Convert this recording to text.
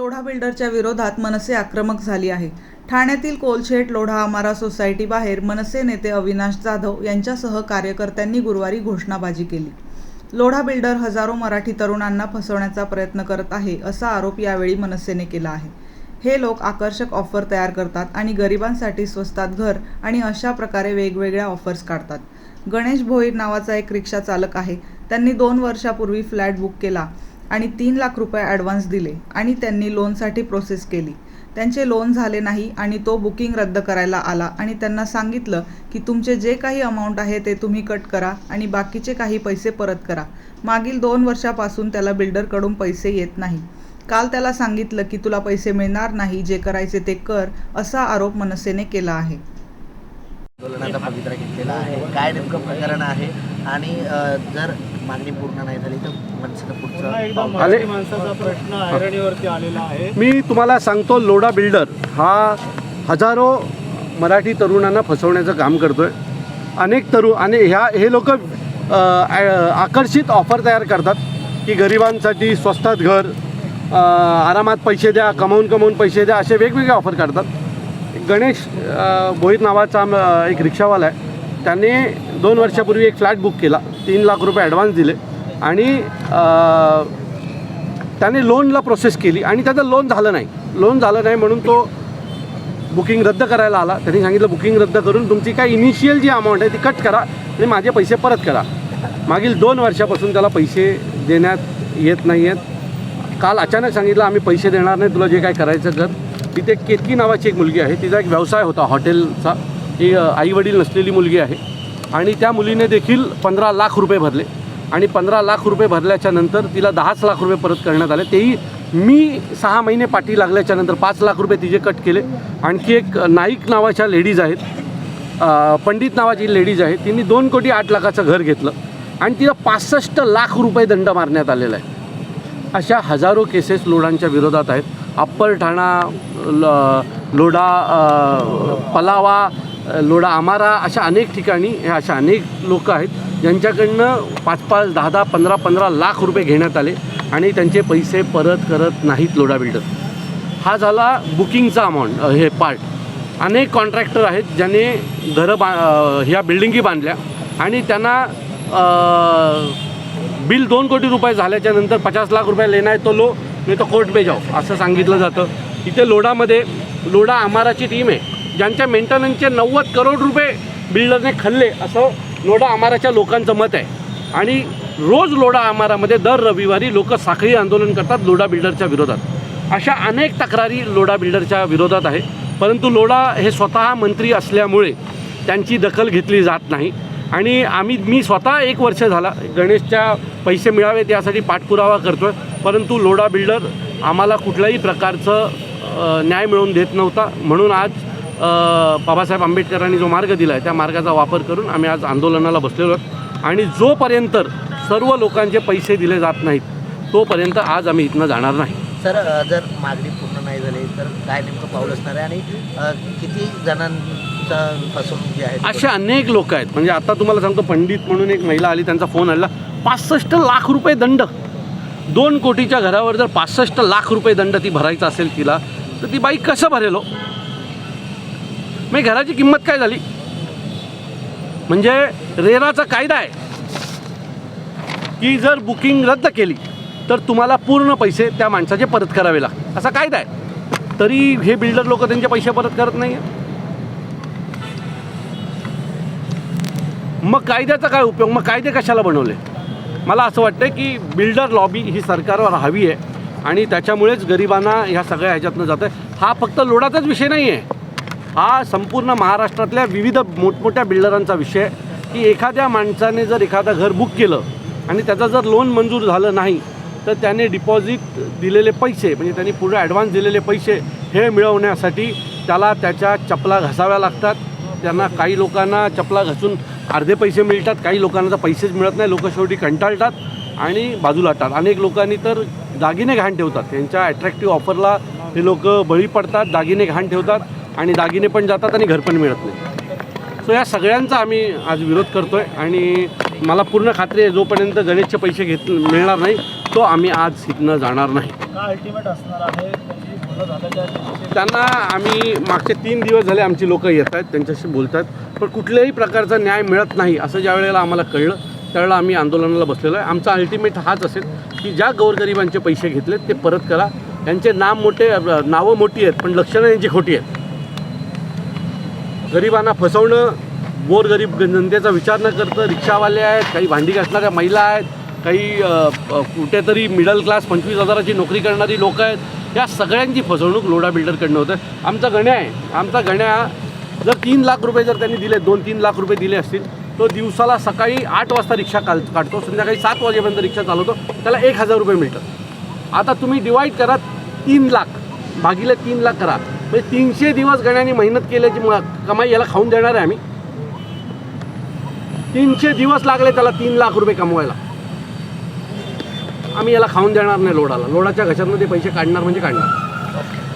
लोढा बिल्डरच्या विरोधात मनसे आक्रमक झाली आहे. ठाण्यातील कोलशेट लोढा आमारा सोसायटी बाहेर मनसे नेते अविनाश जाधव यांच्यासह कार्यकर्त्यांनी गुरुवारी घोषणाबाजी केली. लोढा बिल्डर हजारो मराठी तरुणांना फसवण्याचा प्रयत्न करत आहे असा आरोप यावेळी मनसेने केला आहे. हे लोक आकर्षक ऑफर तयार करतात आणि गरिबांसाठी स्वस्तात घर आणि अशा प्रकारे वेगवेगळ्या ऑफर्स काढतात. गणेश भोईर नावाचा एक रिक्षा चालक आहे. त्यांनी दोन वर्षापूर्वी फ्लॅट बुक केला. आणि तीन लाख रुपये ॲडव्हान्स दिले आणि त्यांनी लोनसाठी प्रोसेस केली. त्यांचे लोन झाले नाही आणि तो बुकिंग रद्द करायला आला आणि त्यांना सांगितलं की तुमचे जे काही अमाऊंट आहे ते तुम्ही कट करा आणि बाकीचे काही पैसे परत करा. मागील दोन वर्षापासून त्याला बिल्डरकडून पैसे येत नाही. काल त्याला सांगितलं की तुला पैसे मिळणार नाही जे करायचे ते कर असा आरोप मनसेने केला आहे. आंदोलनाचा पवित्रा घेतलेला आहे. काय नेमकं प्रकरण आहे? आणि जर मागणी पूर्ण नाही झाली तर मी तुम्हाला सांगतो लोढा बिल्डर हा हजारो मराठी तरुणांना फसवण्याचं काम करतो आहे अनेक तरुण आणि ह्या हे लोक आकर्षित ऑफर तयार करतात की गरिबांसाठी स्वस्तात घर आरामात पैसे द्या कमावून कमावून पैसे द्या असे वेगवेगळे ऑफर काढतात गणेश अ, भोईर नावाचा एक रिक्षावाला आहे. त्याने दोन वर्षापूर्वी एक फ्लॅट बुक केला. तीन लाख रुपये ॲडव्हान्स दिले. आणि त्याने लोनला प्रोसेस केली आणि त्याचं लोन झालं नाही. लोन झालं नाही म्हणून तो बुकिंग रद्द करायला आला. त्यांनी सांगितलं बुकिंग रद्द करून तुमची काय इनिशियल जी अमाऊंट आहे ती कट करा आणि माझे पैसे परत करा. मागील दोन वर्षापासून त्याला पैसे देण्यात येत नाही आहेत काल अचानक सांगितलं आम्ही पैसे देणार नाही तुला जे काय करायचं कर. तिथे केतकी नावाची एक मुलगी आहे तिचा एक व्यवसाय होता हॉटेलचा. ही आईवडील नसलेली मुलगी आहे. आणि त्या मुलीने देखील पंधरा लाख रुपये भरले. आणि पंधरा लाख रुपये भरल्याच्या नंतर तिला दहाच लाख रुपये परत करण्यात आले. तेही मी सहा महिने पाठी लागल्याच्या नंतर पाच लाख रुपये तिचे कट केले. आणखी एक नाईक नावाच्या लेडीज आहेत. पंडित नावाची लेडीज आहे तिने दोन कोटी आठ लाखाचं घर घेतलं. आणि तिला पासष्ट लाख रुपये दंड मारण्यात आलेला आहे. अशा हजारो केसेस लोडांच्या विरोधात आहेत. अप्पर ठाणा ल लोढा पलावा लोढा आमारा अशा अनेक ठिकाणी हे अशा अनेक लोक आहेत. ज्यांच्याकडनं पाच पाच दहा दहा पंधरा पंधरा लाख रुपये घेण्यात आले आणि त्यांचे पैसे परत करत नाहीत लोडा बिल्डर. हा झाला बुकिंगचा अमाऊंट हे पार्ट अनेक कॉन्ट्रॅक्टर आहेत ज्याने घरं बा ह्या बिल्डिंगी बांधल्या आणि त्यांना बिल दोन कोटी रुपये झाल्याच्यानंतर पचास लाख रुपये लेना आहे तो लो नाही तो कोर्ट पे जाओ असं सांगितलं जातं. इथे लोडामध्ये लोडा आमाराची टीम आहे ज्यांच्या मेंटेनन्सचे नव्वद करोड रुपये बिल्डरने खाल्ले असं लोडा आमाराच्या लोकांचं मत आहे. आणि रोज लोडा आमारामध्ये दर रविवारी लोक साखळी आंदोलन करतात लोडा बिल्डरच्या विरोधात. अशा अनेक तक्रारी लोडा बिल्डरच्या विरोधात आहे. परंतु लोडा हे स्वतः मंत्री असल्यामुळे त्यांची दखल घेतली जात नाही. आणि आम्ही मी स्वतः एक वर्ष झाला गणेशच्या पैसे मिळावेत यासाठी पाठपुरावा करतो आहे परंतु लोडा बिल्डर आम्हाला कुठल्याही प्रकारचं न्याय मिळवून देत नव्हता. म्हणून आज बाबासाहेब आंबेडकरांनी जो मार्ग दिला आहे त्या मार्गाचा वापर करून आम्ही आज आंदोलनाला बसलेलो आहोत. आणि जोपर्यंत सर्व लोकांचे पैसे दिले जात नाहीत तोपर्यंत आज आम्ही इथनं जाणार नाही. सर जर मागणी पूर्ण नाही झाली तर काय नेमकं पाऊल असणार आहे? आणि किती जणांचा फसवणूक जी आहे असे अनेक लोक आहेत. म्हणजे आता तुम्हाला सांगतो पंडित म्हणून एक महिला आली त्यांचा फोन आला. पासष्ट लाख रुपये दंड. दोन कोटीच्या घरावर जर पासष्ट लाख रुपये दंड ती भरायचा असेल तिला तर ती बाई कसं भरेल हो? मग घराची किंमत काय झाली? म्हणजे रेराचा कायदा आहे की जर बुकिंग रद्द केली तर तुम्हाला पूर्ण पैसे त्या माणसाचे परत करावे लागतात असा कायदा आहे. तरी हे बिल्डर लोक त्यांचे पैसे परत करत नाही मग कायद्याचा काय उपयोग? मग कायदे कशाला बनवले? मला असं वाटतं की बिल्डर लॉबी ही सरकारवर हवी आहे आणि त्याच्यामुळेच गरिबांना ह्या सगळ्या ह्याच्यातनं जातं आहे हा फक्त लोडाचाच विषय नाही आहे हा संपूर्ण महाराष्ट्रातल्या विविध मोठमोठ्या बिल्डरांचा विषय की एखाद्या माणसाने जर एखादं घर बुक केलं आणि त्याचं जर लोन मंजूर झालं नाही तर त्याने डिपॉझिट दिलेले पैसे म्हणजे त्यांनी पुढे ॲडव्हान्स दिलेले पैसे हे मिळवण्यासाठी त्याला त्याच्या चपला घासाव्या लागतात. त्यांना काही लोकांना चपला घासून अर्धे पैसे मिळतात काही लोकांना तर पैसेच मिळत नाही लोक शेवटी कंटाळतात आणि बाजूला टाळतात अनेक लोकांनी तर दागिने घाण ठेवतात. त्यांच्या ॲट्रॅक्टिव्ह ऑफरला हे लोक बळी पडतात दागिने घाण ठेवतात. आणि दागिने पण जातात आणि घर पण मिळत नाही. सो या सगळ्यांचा आम्ही आज विरोध करतो आहे आणि मला पूर्ण खात्री आहे जोपर्यंत गणेशचे पैसे घेत मिळणार नाही तो आम्ही आज शिकणं जाणार नाही. त्यांना आम्ही मागचे तीन दिवस झाले आमची लोक येत आहेत त्यांच्याशी बोलत आहेत पण कुठल्याही प्रकारचा न्याय मिळत नाही असं ज्या वेळेला आम्हाला कळलं त्यावेळेला आम्ही आंदोलनाला बसलेलो आहे. आमचा अल्टिमेट हाच असेल की ज्या गोरगरिबांचे पैसे घेतलेत ते परत करा. त्यांचे नाम मोठे नावं मोठी आहेत पण लक्षणं यांची खोटी आहेत. गरिबांना फसवणं गोरगरीब जनतेचा विचार न करतं रिक्षावाले आहेत काही भांडी घासणाऱ्या महिला आहेत काही कुठेतरी मिडल क्लास पंचवीस हजाराची नोकरी करणारी लोक आहेत. या सगळ्यांची फसवणूक लोडा बिल्डरकडनं होतं. आमचा गण्या आहे. आमचा गण्या जर तीन लाख रुपये जर त्यांनी दिले दोन तीन लाख रुपये दिले असतील तो दिवसाला सकाळी आठ वाजता रिक्षा काल काढतो. संध्याकाळी सात वाजेपर्यंत रिक्षा चालवतो. त्याला एक हजार रुपये मिळतात. आता तुम्ही डिवाईड करा तीन लाख भागिले तीन लाख करा. म्हणजे तीनशे दिवस गण्याने मेहनत केल्याची कमाई याला खाऊन देणार आहे आम्ही. तीनशे दिवस लागले त्याला तीन लाख रुपये कमवायला. आम्ही याला खाऊन देणार नाही लोडाला. लोडाच्या घशातनं ते पैसे काढणार म्हणजे काढणार.